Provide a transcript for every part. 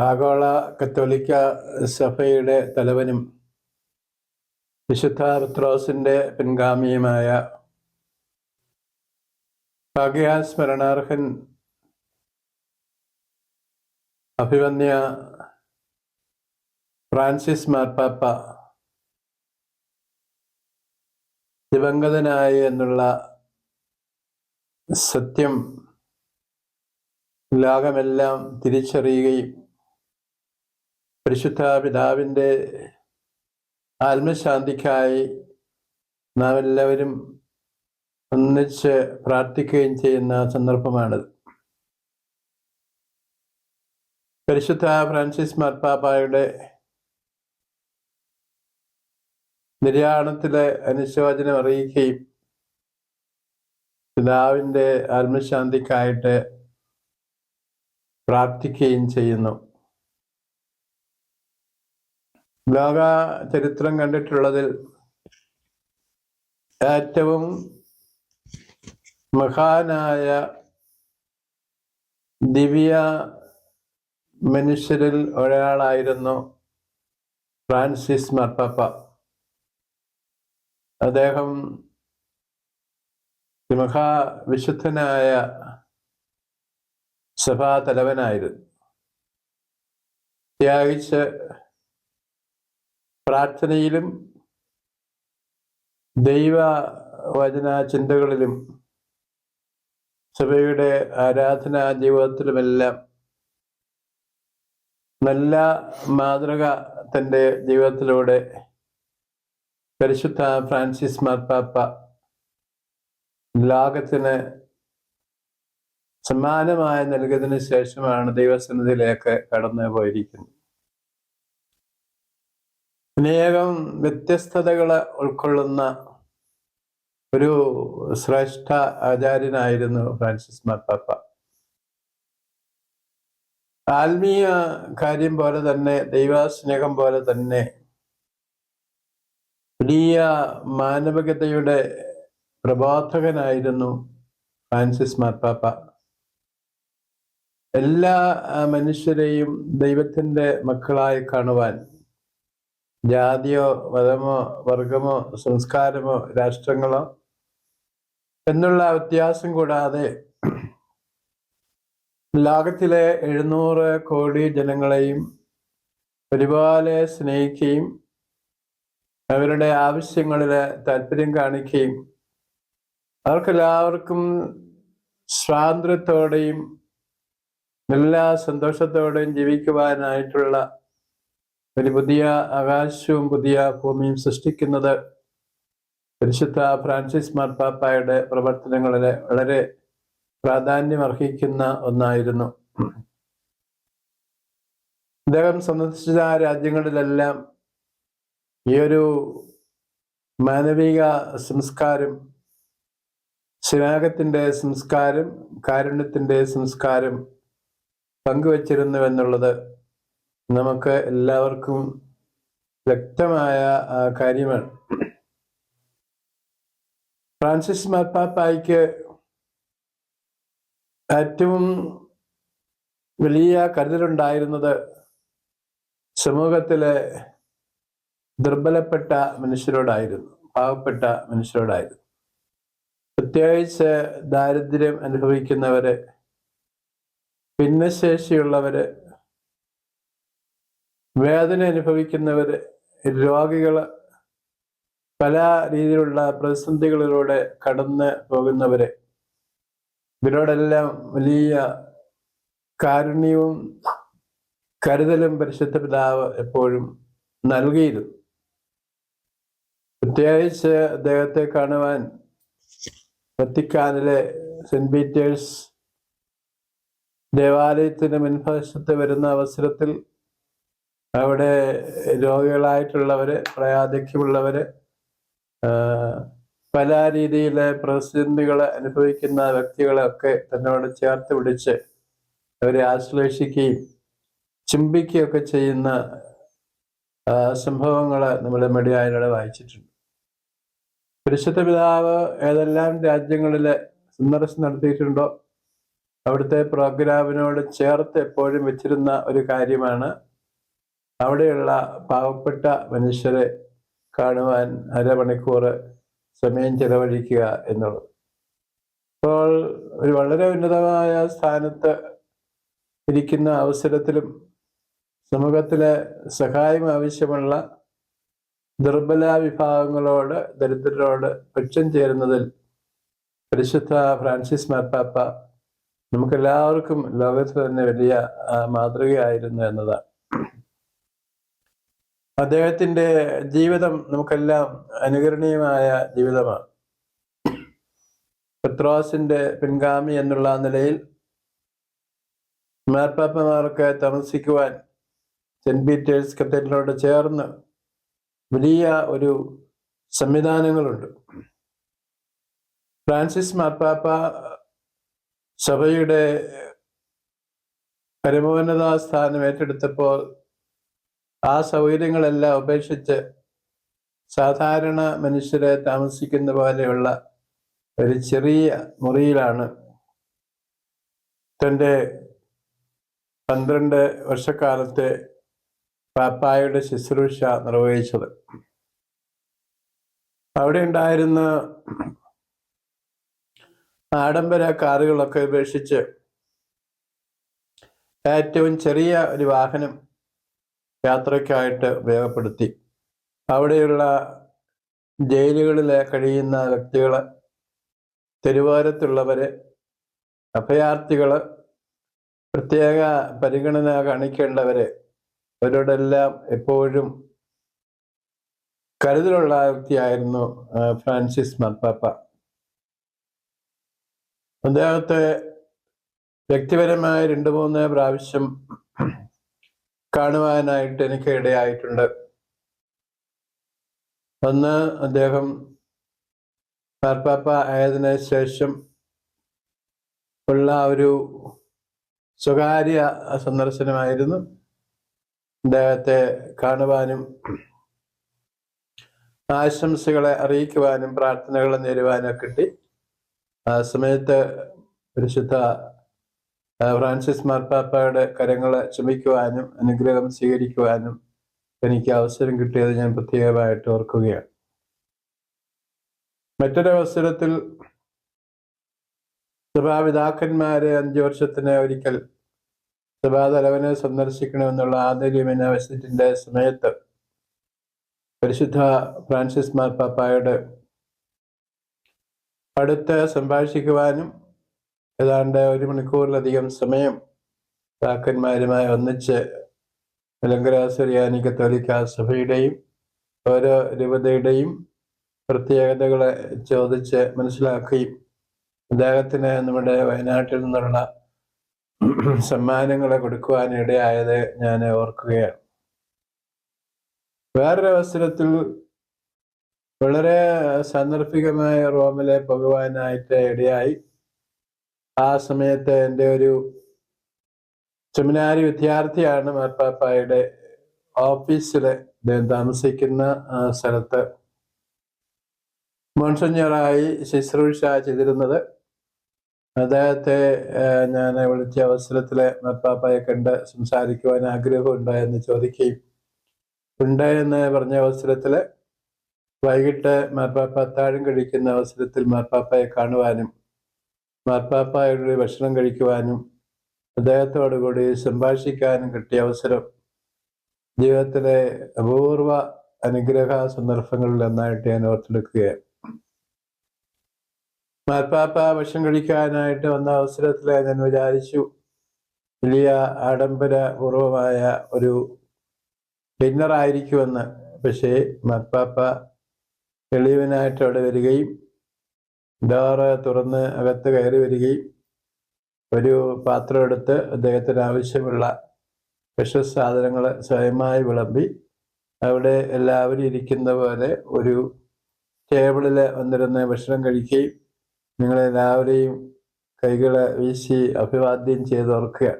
ആഗോള കത്തോലിക്ക സഭയുടെ തലവനും വിശുദ്ധ പത്രോസിന്റെ പിൻഗാമിയുമായ ഭാഗ്യാസ്മരണാർഹൻ അഭിവന്യ ഫ്രാൻസിസ് മാർപ്പാപ്പ ദിവംഗതനായി എന്നുള്ള സത്യം ലോകമെല്ലാം തിരിച്ചറിയുകയും പരിശുദ്ധ പിതാവിന്റെ ആത്മശാന്തിക്കായി നാം എല്ലാവരും ഒന്നിച്ച് പ്രാർത്ഥിക്കുകയും ചെയ്യുന്ന സന്ദർഭമാണിത്. പരിശുദ്ധ ഫ്രാൻസിസ് മാർപ്പാപ്പായുടെ നിര്യാണത്തിലെ അനുശോചനം അറിയിക്കുകയും പിതാവിന്റെ ആത്മശാന്തിക്കായിട്ട് പ്രാർത്ഥിക്കുകയും ചെയ്യുന്നു. ലോക ചരിത്രം കണ്ടിട്ടുള്ളതിൽ ഏറ്റവും മഹാനായ ദിവ്യ മനുഷ്യരിൽ ഒരാളായിരുന്നു ഫ്രാൻസിസ് മാർപ്പാപ്പ അദ്ദേഹം മഹാവിശുദ്ധനായ സഭാ തലവനായിരുന്നു ത്യാഗിച്ച് പ്രാർത്ഥനയിലും ദൈവ വചന ചിന്തകളിലും സഭയുടെ ആരാധന ജീവിതത്തിലുമെല്ലാം നല്ല മാതൃക തന്റെ ജീവിതത്തിലൂടെ പരിശുദ്ധ ഫ്രാൻസിസ് മാർപ്പാപ്പ ലോകത്തിന് സമ്മാനമായി നൽകിയതിനു ശേഷമാണ് ദൈവസന്നിധിയിലേക്ക് കടന്നു പോയിരിക്കുന്നത് അനേകം വ്യത്യസ്തതകൾ ഉൾക്കൊള്ളുന്ന ഒരു ശ്രേഷ്ഠ ആചാര്യനായിരുന്നു ഫ്രാൻസിസ് മാർപ്പാപ്പ. ആത്മീയ കാര്യം പോലെ തന്നെ ദൈവസ്നേഹം പോലെ തന്നെ വലിയ മാനവികതയുടെ പ്രബോധകനായിരുന്നു ഫ്രാൻസിസ് മാർപ്പാപ്പ. എല്ലാ മനുഷ്യരെയും ദൈവത്തിന്റെ മക്കളായി കാണുവാൻ ജാതിയോ മതമോ വർഗമോ സംസ്കാരമോ രാഷ്ട്രങ്ങളോ എന്നുള്ള വ്യത്യാസം കൂടാതെ ലോകത്തിലെ എഴുന്നൂറ് കോടി ജനങ്ങളെയും ഒരുപോലെ സ്നേഹിക്കുകയും അവരുടെ ആവശ്യങ്ങളിൽ താല്പര്യം കാണിക്കുകയും അവർക്കെല്ലാവർക്കും സ്വാതന്ത്ര്യത്തോടെയും എല്ലാ സന്തോഷത്തോടെയും ജീവിക്കുവാനായിട്ടുള്ള ഒരു പുതിയ ആകാശവും പുതിയ ഭൂമിയും സൃഷ്ടിക്കുന്നത് പരിശുദ്ധ ഫ്രാൻസിസ് മാർപ്പാപ്പായുടെ പ്രവർത്തനങ്ങളിൽ വളരെ പ്രാധാന്യം അർഹിക്കുന്ന ഒന്നായിരുന്നു. അദ്ദേഹം സന്ദർശിച്ച രാജ്യങ്ങളിലെല്ലാം ഈ ഒരു മാനവിക സംസ്കാരം സ്നേഹത്തിന്റെ സംസ്കാരം കാരുണ്യത്തിന്റെ സംസ്കാരം പങ്കുവച്ചിരുന്നുവെന്നുള്ളത് നമുക്ക് എല്ലാവർക്കും വ്യക്തമായ കാര്യമാണ് ഫ്രാൻസിസ് മാർപ്പാപ്പായ്ക്ക് ഏറ്റവും വലിയ കരുതലുണ്ടായിരുന്നത് സമൂഹത്തിലെ ദുർബലപ്പെട്ട മനുഷ്യരോടായിരുന്നു പാവപ്പെട്ട മനുഷ്യരോടായിരുന്നു. പ്രത്യേകിച്ച് ദാരിദ്ര്യം അനുഭവിക്കുന്നവര് ഭിന്നശേഷിയുള്ളവര് വേദന അനുഭവിക്കുന്നവർ രോഗികൾ പല രീതിയിലുള്ള പ്രതിസന്ധികളിലൂടെ കടന്ന് പോകുന്നവരെ ഇവരോടെല്ലാം വലിയ കാരുണ്യവും കരുതലും പരിശുദ്ധ പിതാവ് എപ്പോഴും നൽകിയിരുന്നു. പ്രത്യേകിച്ച് അദ്ദേഹത്തെ കാണുവാൻ വത്തിക്കാനിലെ സെന്റ് പീറ്റേഴ്സ് ദേവാലയത്തിന് മുൻവശത്ത് വരുന്ന അവസരത്തിൽ അവിടെ രോഗികളായിട്ടുള്ളവര് പ്രയാധിക്യമുള്ളവർ പല രീതിയിലെ പ്രതിസന്ധികൾ അനുഭവിക്കുന്ന വ്യക്തികളെയൊക്കെ തന്നോട് ചേർത്ത് പിടിച്ച് അവരെ ആശ്ലേഷിക്കുകയും ചുംബിക്കുകയൊക്കെ ചെയ്യുന്ന സംഭവങ്ങൾ നമ്മൾ മെഡിയായിലൂടെ വായിച്ചിട്ടുണ്ട്. പരിശുദ്ധ പിതാവ് ഏതെല്ലാം രാജ്യങ്ങളിൽ സന്ദർശനം നടത്തിയിട്ടുണ്ടോ? അവിടുത്തെ പ്രോഗ്രാമിനോട് ചേർത്ത് എപ്പോഴും വെച്ചിരുന്ന ഒരു കാര്യമാണ് അവിടെയുള്ള പാവപ്പെട്ട മനുഷ്യരെ കാണുവാൻ അരമണിക്കൂർ സമയം ചെലവഴിക്കുക എന്നുള്ളത്. അപ്പോൾ ഒരു വളരെ ഉന്നതമായ സ്ഥാനത്ത് ഇരിക്കുന്ന അവസരത്തിലും സമൂഹത്തിലെ സഹായം ആവശ്യമുള്ള ദുർബല വിഭാഗങ്ങളോട് ദരിദ്രരോട് പക്ഷം ചേരുന്നതിൽ പരിശുദ്ധ ഫ്രാൻസിസ് മാർപ്പാപ്പ നമുക്കെല്ലാവർക്കും ലോകത്തിൽ തന്നെ വലിയ മാതൃകയായിരുന്നു എന്നതാണ്. അദ്ദേഹത്തിന്റെ ജീവിതം നമുക്കെല്ലാം അനുകരണീയമായ ജീവിതമാണ്. പത്രോസിന്റെ പിൻഗാമി എന്നുള്ള നിലയിൽ മാർപ്പാപ്പമാർക്ക് താമസിക്കുവാൻ സെന്റ് പീറ്റേഴ്സ് കത്തീഡ്രലോട് ചേർന്ന് വലിയ ഒരു സംവിധാനങ്ങളുണ്ട്. ഫ്രാൻസിസ് മാർപ്പാപ്പ സഭയുടെ പരമോന്നത സ്ഥാനം ഏറ്റെടുത്തപ്പോൾ ആ സൗകര്യങ്ങളെല്ലാം ഉപേക്ഷിച്ച് സാധാരണ മനുഷ്യരെ താമസിക്കുന്ന പോലെയുള്ള ഒരു ചെറിയ മുറിയിലാണ് തന്റെ പന്ത്രണ്ട് വർഷക്കാലത്തെ പാപ്പായുടെ ശുശ്രൂഷ നിർവഹിച്ചത്. അവിടെ ഉണ്ടായിരുന്ന ആഡംബര കാറുകളൊക്കെ ഉപേക്ഷിച്ച് ഏറ്റവും ചെറിയ ഒരു വാഹനം യാത്രയ്ക്കായിട്ട് ഉപയോഗപ്പെടുത്തി. അവിടെയുള്ള ജയിലുകളിലെ കഴിയുന്ന വ്യക്തികൾ തെരുവോരത്തുള്ളവര് അഭയാർത്ഥികൾ പ്രത്യേക പരിഗണന കാണിക്കേണ്ടവര് അവരോടെല്ലാം എപ്പോഴും കരുതലുള്ള വ്യക്തിയായിരുന്നു ഫ്രാൻസിസ് മാർപ്പാപ്പ. അദ്ദേഹത്തെ വ്യക്തിപരമായ രണ്ട് മൂന്ന് പ്രാവശ്യം കാണുവാനായിട്ട് എനിക്ക് ഇടയായിട്ടുണ്ട് ഒന്ന് അദ്ദേഹം മാർപ്പാപ്പ ആയതിന് ശേഷം ഉള്ള ഒരു സ്വകാര്യ സന്ദർശനമായിരുന്നു അദ്ദേഹത്തെ കാണുവാനും ആശംസകളെ അറിയിക്കുവാനും പ്രാർത്ഥനകൾ നേരുവാനും കിട്ടി. ആ സമയത്ത് പരിശുദ്ധ ഫ്രാൻസിസ് മാർപ്പാപ്പയുടെ കരങ്ങളെ ചുമയ്ക്കുവാനും അനുഗ്രഹം സ്വീകരിക്കുവാനും എനിക്ക് അവസരം കിട്ടിയത് ഞാൻ പ്രത്യേകമായിട്ട് ഓർക്കുകയാണ്. മറ്റൊരവസരത്തിൽ സഭാപിതാക്കന്മാരെ അഞ്ചു വർഷത്തിന് ഒരിക്കൽ സഭാതലവനെ സന്ദർശിക്കണമെന്നുള്ള ആന്തരികമിന വിസിറ്റിന്റെ സമയത്ത് പരിശുദ്ധ ഫ്രാൻസിസ് മാർപ്പാപ്പായുടെ അടുത്ത് സംഭാഷിക്കുവാനും ഏതാണ്ട് ഒരു മണിക്കൂറിലധികം സമയം പിതാക്കന്മാരുമായി ഒന്നിച്ച് മലങ്കര സുറിയാനി കത്തോലിക്ക സഭയുടെയും ഓരോ രൂപതയുടെയും പ്രത്യേകതകളെ ചോദിച്ച് മനസ്സിലാക്കുകയും അദ്ദേഹത്തിന് നമ്മുടെ വയനാട്ടിൽ നിന്നുള്ള സമ്മാനങ്ങളെ കൊടുക്കുവാനിടയായത് ഞാൻ ഓർക്കുകയാണ്. വേറൊരു അവസരത്തിൽ വളരെ സാന്ദർഭികമായ റോമിലെ പോകുവാനായിട്ട് ഇടയായി. ആ സമയത്ത് എന്റെ ഒരു സെമിനാരി വിദ്യാർത്ഥിയാണ് മാർപ്പാപ്പായുടെ ഓഫീസിൽ അദ്ദേഹം താമസിക്കുന്ന സ്ഥലത്ത് മോൺസഞ്ഞറായി ശുശ്രൂഷ ചെയ്തിരുന്നത്. അദ്ദേഹത്തെ ഞാൻ വിളിച്ച അവസരത്തിൽ മാർപ്പാപ്പയെ കണ്ട് സംസാരിക്കുവാൻ ആഗ്രഹം എന്ന് ചോദിക്കുകയും ഉണ്ട് എന്ന് പറഞ്ഞ അവസരത്തിൽ വൈകിട്ട് മാർപ്പാപ്പ അത്താഴം കഴിക്കുന്ന അവസരത്തിൽ മാർപ്പാപ്പയെ കാണുവാനും മാർപ്പാപ്പായുടെ ഭക്ഷണം കഴിക്കുവാനും അദ്ദേഹത്തോടു കൂടി സംഭാഷിക്കാനും കിട്ടിയ അവസരം ജീവിതത്തിലെ അപൂർവ അനുഗ്രഹ സന്ദർഭങ്ങളിൽ ഒന്നായിട്ട് ഞാൻ ഓർത്തെടുക്കുകയാണ്. മാർപ്പാപ്പ ഭക്ഷണം കഴിക്കാനായിട്ട് വന്ന അവസരത്തിൽ ഞാൻ വിചാരിച്ചു വലിയ ആഡംബര പൂർവമായ ഒരു ഡിന്നറായിരിക്കുമെന്ന് പക്ഷേ മാർപ്പാപ്പ എളിയവനായിട്ട് അവിടെ വരികയും ഡോറ് തുറന്ന് അകത്ത് കയറി വരികയും ഒരു പാത്രം എടുത്ത് അദ്ദേഹത്തിന് ആവശ്യമുള്ള ഭക്ഷ്യസാധനങ്ങൾ സ്വയമായി വിളമ്പി അവിടെ എല്ലാവരും ഇരിക്കുന്ന പോലെ ഒരു ടേബിളിൽ വന്നിരുന്ന് ഭക്ഷണം കഴിക്കുകയും നിങ്ങളെല്ലാവരെയും കൈകളെ വീശി അഭിവാദ്യം ചെയ്ത് ഓർക്കുക.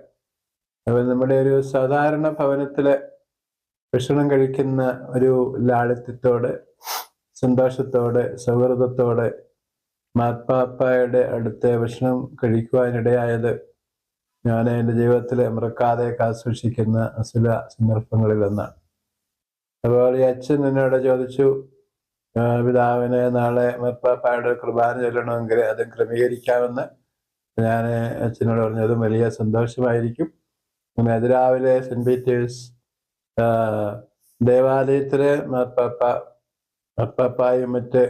അപ്പോൾ നമ്മുടെ ഒരു സാധാരണ ഭവനത്തിൽ ഭക്ഷണം കഴിക്കുന്ന ഒരു ലാളിത്യത്തോടെ സന്തോഷത്തോടെ സൗഹൃദത്തോടെ മാർപ്പാപ്പായുടെ അടുത്ത ഭക്ഷണം കഴിക്കുവാനിടയായത് ഞാൻ എന്റെ ജീവിതത്തിൽ മറക്കാതെ കാസൂക്ഷിക്കുന്ന അസുല സന്ദർഭങ്ങളിൽ ഒന്നാണ്. അതുപോലെ അച്ഛൻ എന്നോട് ചോദിച്ചു പിതാവിനെ നാളെ മാത്പാപ്പായുടെ കുർബാന ചൊല്ലണമെങ്കിൽ അത് ക്രമീകരിക്കാമെന്ന്. ഞാൻ അച്ഛനോട് പറഞ്ഞതും വലിയ സന്തോഷമായിരിക്കും. അങ്ങനെ അതിരാവിലെ സെന്റ് പീറ്റേഴ്സ് ദേവാലയത്തിൽ മാർപ്പാപ്പ മാർപ്പാപ്പായും മറ്റ്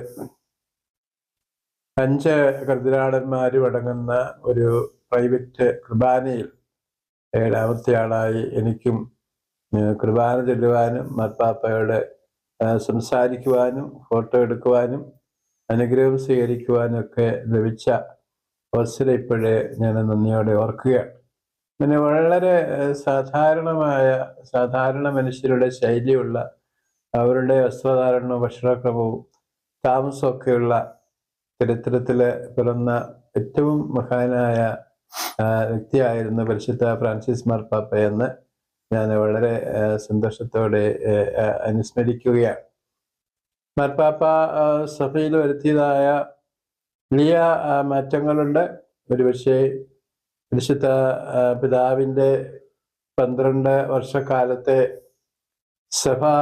അഞ്ച് കർദിനാളന്മാരും അടങ്ങുന്ന ഒരു പ്രൈവറ്റ് കുർബാനയിൽ ഏഴാമത്തെ ആളായി എനിക്കും കുർബാന ചൊല്ലുവാനും മാർപ്പാപ്പയോട് സംസാരിക്കുവാനും ഫോട്ടോ എടുക്കുവാനും അനുഗ്രഹം സ്വീകരിക്കുവാനും ഒക്കെ ലഭിച്ച അവസരം ഇപ്പോഴേ ഞാൻ നന്ദിയോടെ ഓർക്കുകയാണ്. പിന്നെ വളരെ സാധാരണമായ സാധാരണ മനുഷ്യരുടെ ശൈലിയുള്ള അവരുടെ വസ്ത്രധാരണവും ഭക്ഷണക്രമവും താമസമൊക്കെയുള്ള ചരിത്രത്തിൽ പിറന്ന ഏറ്റവും മഹാനായ വ്യക്തിയായിരുന്നു പരിശുദ്ധ ഫ്രാൻസിസ് മാർപ്പാപ്പ എന്ന് ഞാൻ വളരെ സന്തോഷത്തോടെ അനുസ്മരിക്കുകയാണ്. മാർപ്പാപ്പ സഭയിൽ വരുത്തിയതായ വലിയ മാറ്റങ്ങളുണ്ട്. ഒരുപക്ഷെ പരിശുദ്ധ പിതാവിന്റെ പന്ത്രണ്ട് വർഷക്കാലത്തെ സഭാ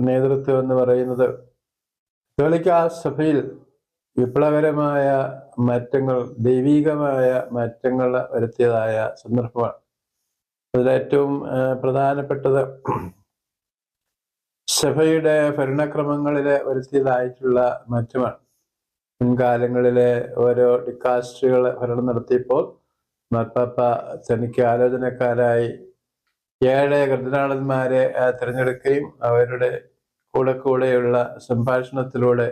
നേതൃത്വം എന്ന് പറയുന്നത് കത്തോലിക്ക സഭയിൽ വിപ്ലവകരമായ മാറ്റങ്ങൾ ദൈവീകമായ മാറ്റങ്ങൾ വരുത്തിയതായ സന്ദർഭമാണ്. അതിലേറ്റവും പ്രധാനപ്പെട്ടത് സഭയുടെ ഭരണക്രമങ്ങളിൽ വരുത്തിയതായിട്ടുള്ള മാറ്റമാണ്. മുൻകാലങ്ങളിലെ ഓരോ ഡിക്കാസ്റ്റുകൾ ഭരണം നടത്തിയപ്പോൾ മാർപ്പാപ്പ തനിക്ക് ആലോചനക്കാരായി ഏഴ് കർദിനാളന്മാരെ തിരഞ്ഞെടുക്കുകയും അവരുടെ കൂടെ കൂടെയുള്ള സംഭാഷണത്തിലൂടെ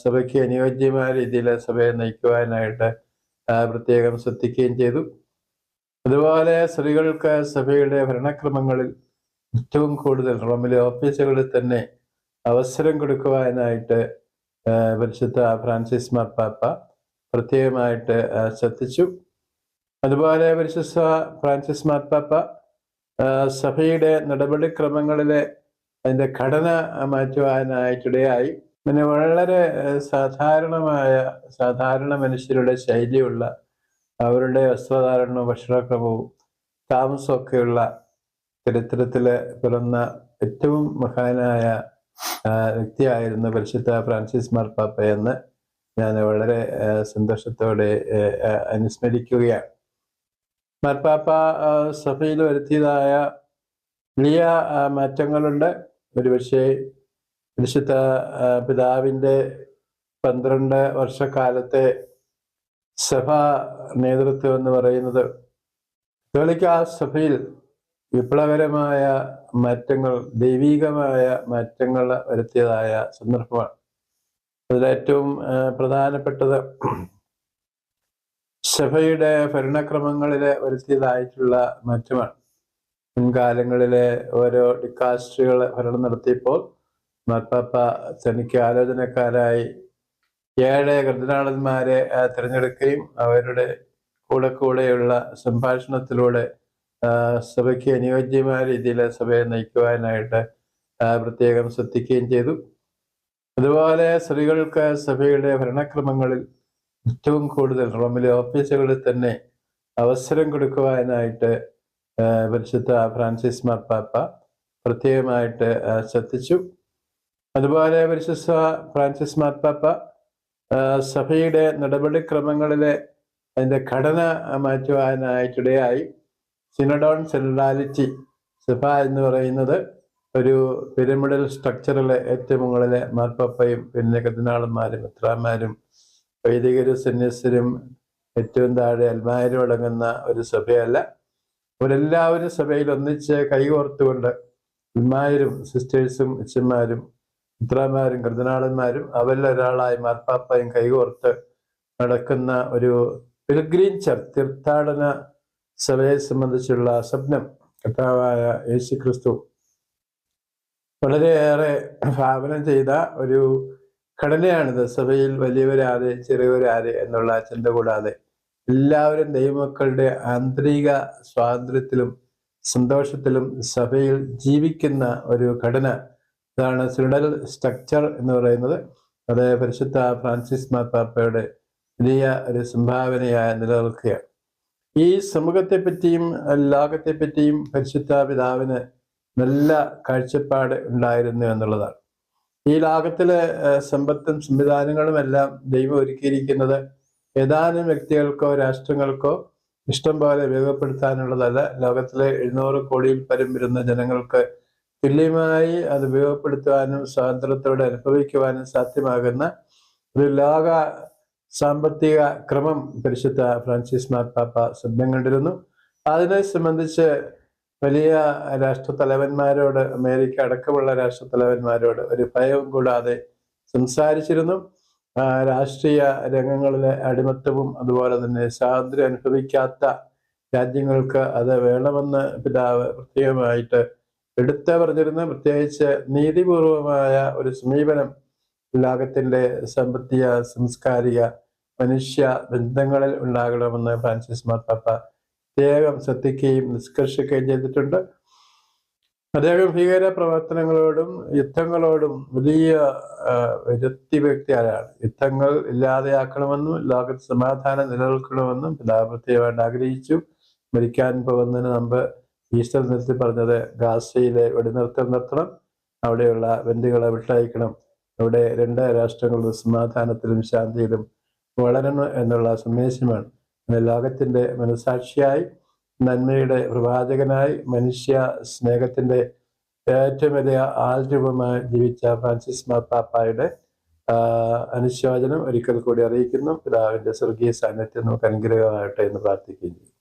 സഭയ്ക്ക് അനുയോജ്യമായ രീതിയിൽ സഭയെ നയിക്കുവാനായിട്ട് പ്രത്യേകം ശ്രദ്ധിക്കുകയും ചെയ്തു. അതുപോലെ സ്ത്രീകൾക്ക് സഭയുടെ ഭരണക്രമങ്ങളിൽ ഏറ്റവും കൂടുതൽ റോമിലെ ഓഫീസുകളിൽ തന്നെ അവസരം കൊടുക്കുവാനായിട്ട് പരിശുദ്ധ ഫ്രാൻസിസ് മാർപ്പാപ്പ പ്രത്യേകമായിട്ട് ശ്രദ്ധിച്ചു. അതുപോലെ പരിശുദ്ധ ഫ്രാൻസിസ് മാർപ്പാപ്പ സഭയുടെ നടപടിക്രമങ്ങളിലെ അതിന്റെ ഘടന മാറ്റുവാനായിട്ടിടയായി. പിന്നെ വളരെ സാധാരണമായ സാധാരണ മനുഷ്യരുടെ ശൈലിയുള്ള അവരുടെ വസ്ത്രധാരണവും ഭക്ഷണക്രമവും താമസമൊക്കെയുള്ള ചരിത്രത്തിൽ പിറന്ന ഏറ്റവും മഹാനായ വ്യക്തിയായിരുന്നു പരിശുദ്ധ ഫ്രാൻസിസ് മാർപ്പാപ്പ എന്ന് ഞാൻ വളരെ സന്തോഷത്തോടെ അനുസ്മരിക്കുകയാണ്. മാർപ്പാപ്പ സഭയിൽ വരുത്തിയതായ വലിയ മാറ്റങ്ങളുണ്ട്. ഒരുപക്ഷെ പരിശുദ്ധ ആ, പിതാവിന്റെ പന്ത്രണ്ട് വർഷക്കാലത്തെ സഭാ നേതൃത്വം എന്ന് പറയുന്നത് കത്തോലിക്ക സഭയിൽ വിപ്ലവകരമായ മാറ്റങ്ങൾ ദൈവീകമായ മാറ്റങ്ങൾ വരുത്തിയതായ സന്ദർഭമാണ്. അതിലേറ്റവും പ്രധാനപ്പെട്ടത് സഭയുടെ ഭരണക്രമങ്ങളിലെ വരുത്തിയതായിട്ടുള്ള മാറ്റമാണ്. മുൻകാലങ്ങളിലെ ഓരോ ഡിക്കാസ്റ്റുകൾ ഭരണം നടത്തിയപ്പോൾ മാർപ്പാപ്പ തനിക്ക് ആലോചനക്കാരായി ഏഴ് കർദിനാളന്മാരെ തിരഞ്ഞെടുക്കുകയും അവരുടെ കൂടെ കൂടെയുള്ള സംഭാഷണത്തിലൂടെ സഭയ്ക്ക് അനുയോജ്യമായ രീതിയിൽ സഭയെ നയിക്കുവാനായിട്ട് പ്രത്യേകം ശ്രദ്ധിക്കുകയും ചെയ്തു. അതുപോലെ സ്ത്രീകൾക്ക് സഭയുടെ ഭരണക്രമങ്ങളിൽ ഏറ്റവും കൂടുതൽ റോമിലെ ഓഫീസുകളിൽ തന്നെ അവസരം കൊടുക്കുവാനായിട്ട് പരിശുദ്ധ ഫ്രാൻസിസ് മാർപ്പാപ്പ പ്രത്യേകമായിട്ട് ശ്രദ്ധിച്ചു. അതുപോലെ പരിശുദ്ധ ഫ്രാൻസിസ് മാർപ്പാപ്പ സഭയുടെ നടപടിക്രമങ്ങളിലെ അതിന്റെ ഘടന മാറ്റുവാനായിട്ടിടയായി സിനഡോൺ സെൻട്രാലിറ്റി സഭ എന്ന് പറയുന്നത് ഒരു പിരമിഡൽ സ്ട്രക്ചറിലെ ഏറ്റവും മുകളിലെ മാർപ്പാപ്പയും പിന്നെ കതിനാളന്മാരും എത്രാമാരും വൈദികരും സന്യസ്തരും ഏറ്റവും താഴെ അൽമാരും അടങ്ങുന്ന ഒരു സഭയല്ല. അവരെല്ലാവരും സഭയിൽ ഒന്നിച്ച് കൈകോർത്തുകൊണ്ട് അൽമാരും സിസ്റ്റേഴ്സും അച്ഛന്മാരും ഇത്രാമാരും കൃതനാളന്മാരും അവരിൽ ഒരാളായി മാർപ്പാപ്പയും കൈകോർത്ത് നടക്കുന്ന ഒരു പിൽഗ്രീൻ ചർച്ച് തീർത്ഥാടന സഭയെ സംബന്ധിച്ചുള്ള സ്വപ്നം കർത്താവായ യേശു ക്രിസ്തു വളരെയേറെ ഭാവനം ചെയ്ത ഒരു ഘടനയാണിത്. സഭയിൽ വലിയവരാരെ ചെറിയവരാരെ എന്നുള്ള ചിന്ത കൂടാതെ എല്ലാവരും ദൈവമക്കളുടെ ആന്തരിക സ്വാതന്ത്ര്യത്തിലും സന്തോഷത്തിലും സഭയിൽ ജീവിക്കുന്ന ഒരു ഘടന. ഇതാണ് സിനഡൽ സ്ട്രക്ചർ എന്ന് പറയുന്നത്. അത് പരിശുദ്ധ ഫ്രാൻസിസ് മാർപ്പാപ്പയുടെ വലിയ ഒരു സംഭാവനയായി നിലനിൽക്കുകയാണ്. ഈ സമൂഹത്തെ പറ്റിയും ലോകത്തെ പറ്റിയും പരിശുദ്ധ പിതാവിന് നല്ല കാഴ്ചപ്പാട് ഉണ്ടായിരുന്നു എന്നുള്ളതാണ്. ഈ ലോകത്തിലെ സമ്പത്തും സംവിധാനങ്ങളും എല്ലാം ദൈവം ഒരുക്കിയിരിക്കുന്നത് ഏതാനും വ്യക്തികൾക്കോ രാഷ്ട്രങ്ങൾക്കോ ഇഷ്ടം പോലെ ഉപയോഗപ്പെടുത്താനുള്ളതല്ല. ലോകത്തിലെ എഴുന്നൂറ് കോടിയിൽ പരം വരുന്ന ജനങ്ങൾക്ക് തുല്യമായി അത് ഉപയോഗപ്പെടുത്തുവാനും സ്വാതന്ത്ര്യത്തോടെ അനുഭവിക്കുവാനും സാധ്യമാകുന്ന ഒരു ലോക സാമ്പത്തിക ക്രമം പരിശുദ്ധ ഫ്രാൻസിസ് മാർപ്പാപ്പ സ്വപ്നം കണ്ടിരുന്നു. അതിനെ സംബന്ധിച്ച് വലിയ രാഷ്ട്ര തലവന്മാരോട് അമേരിക്ക അടക്കമുള്ള രാഷ്ട്ര തലവന്മാരോട് ഒരു ഭയവും കൂടാതെ സംസാരിച്ചിരുന്നു. രാഷ്ട്രീയ രംഗങ്ങളിലെ അടിമത്തവും അതുപോലെ തന്നെ സ്വാതന്ത്ര്യം അനുഭവിക്കാത്ത രാജ്യങ്ങൾക്ക് അത് വേണമെന്ന് പിതാവ് പ്രത്യേകമായിട്ട് എടുത്തു പറഞ്ഞിരുന്ന പ്രത്യേകിച്ച് നീതിപൂർവമായ ഒരു സമീപനം ലോകത്തിന്റെ സാമ്പത്തിക സാംസ്കാരിക മനുഷ്യ ബന്ധങ്ങളിൽ ഉണ്ടാകണമെന്ന് ഫ്രാൻസിസ് മാർപ്പാപ്പ പ്രത്യേകം ശ്രദ്ധിക്കുകയും നിഷ്കർഷിക്കുകയും ചെയ്തിട്ടുണ്ട്. അദ്ദേഹം ഭീകര പ്രവർത്തനങ്ങളോടും യുദ്ധങ്ങളോടും വലിയ വിരക്തി വ്യക്തിയാരാണ്. യുദ്ധങ്ങൾ ഇല്ലാതെയാക്കണമെന്നും ലോകത്ത് സമാധാനം നിലനിൽക്കണമെന്നും പിതാവ് പ്രത്യേകമായിട്ട് ആഗ്രഹിച്ചു. മരിക്കാൻ പോകുന്നതിന് മുമ്പ് ഈസ്റ്റർ നിർത്തി പറഞ്ഞത് ഗാസയിലെ വെടിനിർത്തൽ നിർത്തണം അവിടെയുള്ള ബന്ധുക്കളെ വിട്ടയക്കണം അവിടെ രണ്ട് രാഷ്ട്രങ്ങളുടെ സമാധാനത്തിലും ശാന്തിയിലും വളരണം എന്നുള്ള സന്ദേശമാണ്. ലോകത്തിന്റെ മനസാക്ഷിയായി നന്മയുടെ പ്രവാചകനായി മനുഷ്യ സ്നേഹത്തിന്റെ ഏറ്റവും വലിയ ആൾരൂപമായി ജീവിച്ച ഫ്രാൻസിസ് മാപ്പാപ്പായുടെ അനുശോചനം ഒരിക്കൽ കൂടി അറിയിക്കുന്നു. പിതാവിന്റെ സ്വർഗീയ സാന്നിധ്യം നമുക്ക് അനുഗ്രഹമാകട്ടെ എന്ന് പ്രാർത്ഥിക്കുകയും